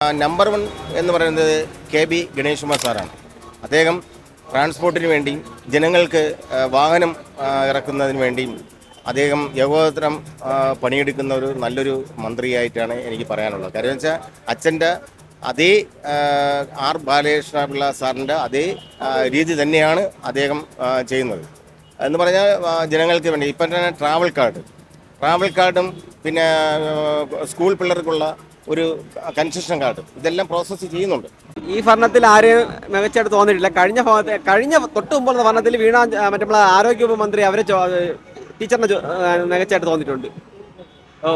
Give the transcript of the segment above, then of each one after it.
Number one എന്ന് പറയുന്നത് K B Ganesh Kumar സാറാണ്. അദ്ദേഹം ട്രാൻസ്പോർട്ടിന് വേണ്ടി ജനങ്ങൾക്ക് വാഹനം ഇറക്കുന്നതിന് വേണ്ടിയും അദ്ദേഹം ആ, പണിയെടുക്കുന്ന ഒരു നല്ലൊരു മന്ത്രിയായിട്ടാണ് എനിക്ക് പറയാനുള്ളത്. കാര്യം വെച്ചാൽ അച്ഛന്റെ അതേ ആർ ബാലകൃഷ്ണ പിള്ള സാറിന്റെ അതേ രീതി തന്നെയാണ് അദ്ദേഹം ചെയ്യുന്നത്. എന്ന് പറഞ്ഞാൽ ജനങ്ങൾക്ക് വേണ്ടി ഇപ്പം തന്നെ ട്രാവൽ കാർഡ് ട്രാവൽ കാർഡും പിന്നെ സ്കൂൾ പിള്ളേർക്കുള്ള ഒരു കൺസെഷൻ കാർഡും ഇതെല്ലാം പ്രോസസ്സ് ചെയ്യുന്നുണ്ട്. ഈ ഭരണത്തിൽ ആരെയും മികച്ചായിട്ട് തോന്നിയിട്ടില്ല. കഴിഞ്ഞ ഭാഗത്തെ കഴിഞ്ഞ തൊട്ട് മുമ്പുള്ള ഭരണത്തിൽ വീണ മറ്റുള്ള മറ്റേ നമ്മളെ ആരോഗ്യ മന്ത്രി അവരെ ടീച്ചറിനെ മികച്ചായിട്ട് തോന്നിയിട്ടുണ്ട്. ഓ.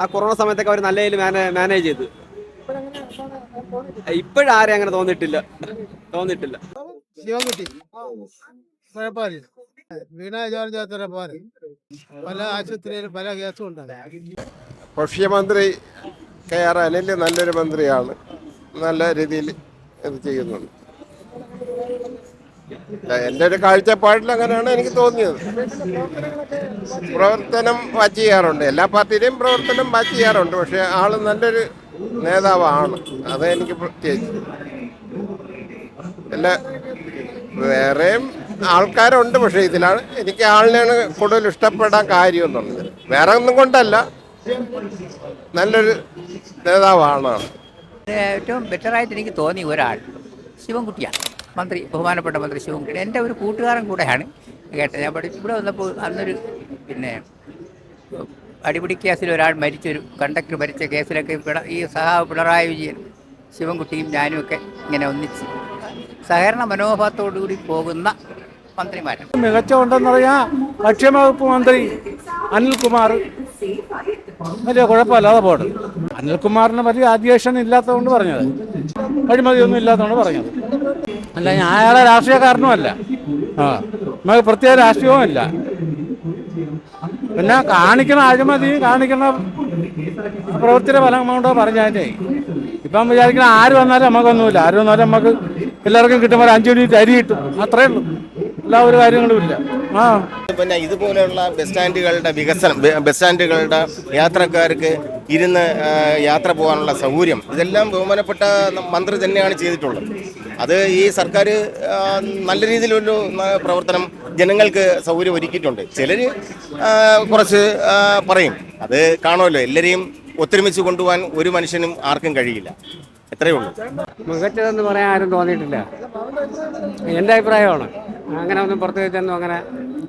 ആ കൊറോണ സമയത്തൊക്കെ അവർ നല്ല രീതിയിൽ മാനേജ് ചെയ്തു. ഇപ്പോഴാരെ അങ്ങനെ തോന്നിയിട്ടില്ല. തോന്നിയിട്ടില്ല. ശിവൻകുട്ടി. വീണ ജോർജ് പോലെ പല ആശുപത്രിയിലും പല കേസും ഉണ്ടാകും ഭക്ഷ്യമന്ത്രി കെ ആർ അനിൽ നല്ലൊരു മന്ത്രിയാണ്. നല്ല രീതിയിൽ ഇത് ചെയ്യുന്നുണ്ട്. എന്റെ ഒരു കാഴ്ചപ്പാടിൽ അങ്ങനെയാണ് എനിക്ക് തോന്നിയത്. പ്രവർത്തനം വാച്ച് ചെയ്യാറുണ്ട്. എല്ലാ പാർട്ടിയിലെയും പ്രവർത്തനം വാച്ച് ചെയ്യാറുണ്ട്. പക്ഷെ ആൾ നല്ലൊരു നേതാവാണ്. അത് എനിക്ക് പ്രത്യേകിച്ച്. എല്ലാ വേറെയും ആൾക്കാരുണ്ട് പക്ഷെ ഇതിലാണ് എനിക്ക് ആളിനെയാണ് കൂടുതൽ ഇഷ്ടപ്പെടാൻ കാര്യം എന്നുള്ളത് വേറെ ഒന്നും കൊണ്ടല്ല. നല്ലൊരു നേതാവാണ്. ഏറ്റവും ബെറ്ററായിട്ട് എനിക്ക് തോന്നി ഒരാൾ. ശിവൻകുട്ടിയാണ്. മന്ത്രി ബഹുമാനപ്പെട്ട മന്ത്രി ശിവൻകുട്ടി. എന്റെ ഒരു കൂട്ടുകാരൻ കൂടെയാണ് കേട്ടത്. ഞാൻ പഠിച്ചു ഇവിടെ വന്നപ്പോൾ അന്നൊരു പിന്നെ അടിപിടി കേസിൽ ഒരാൾ മരിച്ചൊരു കണ്ടക്ടർ മരിച്ച കേസിലൊക്കെ ഈ സഹാവ് പിണറായി വിജയൻ ശിവൻകുട്ടിയും ഞാനും ഒക്കെ ഇങ്ങനെ ഒന്നിച്ച് സഹകരണ മനോഭാവത്തോടുകൂടി പോകുന്ന മന്ത്രിമാരാണ് മികച്ച ഉണ്ടെന്ന് പറഞ്ഞാൽ ഭക്ഷ്യവകുപ്പ് മന്ത്രി അനിൽകുമാർ. വലിയ കുഴപ്പമില്ലാതെ പോട്ടെ. അനിൽകുമാറിന് വലിയ ആദ്യേഷൻ ഇല്ലാത്തതുകൊണ്ട് പറഞ്ഞത്. അഴിമതിയൊന്നും ഇല്ലാത്തതുകൊണ്ട് പറഞ്ഞത്. അല്ല ഞാൻ അയാളെ രാഷ്ട്രീയക്കാരനുമല്ല. ആ പ്രത്യേക രാഷ്ട്രീയവും ഇല്ല പിന്നെ കാണിക്കുന്ന അഴിമതി കാണിക്കുന്ന പ്രവൃത്തിയുടെ ഫലം കൊണ്ടോ പറഞ്ഞാലേ. ഇപ്പം വിചാരിക്കുന്ന ആര് വന്നാലും നമുക്കൊന്നുമില്ല. ആര് വന്നാലും നമുക്ക് എല്ലാവർക്കും കിട്ടുമ്പോൾ അഞ്ച് മിനിറ്റ് അരി കിട്ടും. അത്രേ ഉള്ളൂ. എല്ലാ ഒരു കാര്യങ്ങളും ഇല്ല. ആ. പിന്നെ ഇതുപോലെയുള്ള ബസ് സ്റ്റാൻഡുകളുടെ വികസനം ബസ് സ്റ്റാൻഡുകളുടെ യാത്രക്കാർക്ക് ഇരുന്ന് യാത്ര പോകാനുള്ള സൗകര്യം ഇതെല്ലാം ബഹുമാനപ്പെട്ട മന്ത്രി തന്നെയാണ് ചെയ്തിട്ടുള്ളത്. അത് ഈ സർക്കാർ നല്ല രീതിയിലൊരു പ്രവർത്തനം ജനങ്ങൾക്ക് സൗകര്യം ഒരുക്കിയിട്ടുണ്ട്. ചിലർ കുറച്ച് പറയും. അത് കാണുമല്ലോ. എല്ലാവരെയും ഒത്തൊരുമിച്ച് കൊണ്ടുപോകാൻ ഒരു മനുഷ്യനും ആർക്കും കഴിയില്ല. എത്രയേ ഉള്ളൂ? മികച്ചതെന്ന് പറയാൻ ആരും തോന്നിയിട്ടില്ല. എന്റെ അഭിപ്രായമാണ്. അങ്ങനെ ഒന്നും പ്രത്യേകിച്ചൊന്നും അങ്ങനെ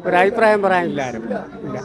ഒരു അഭിപ്രായം പറയാനില്ല ആരും. ഇല്ല.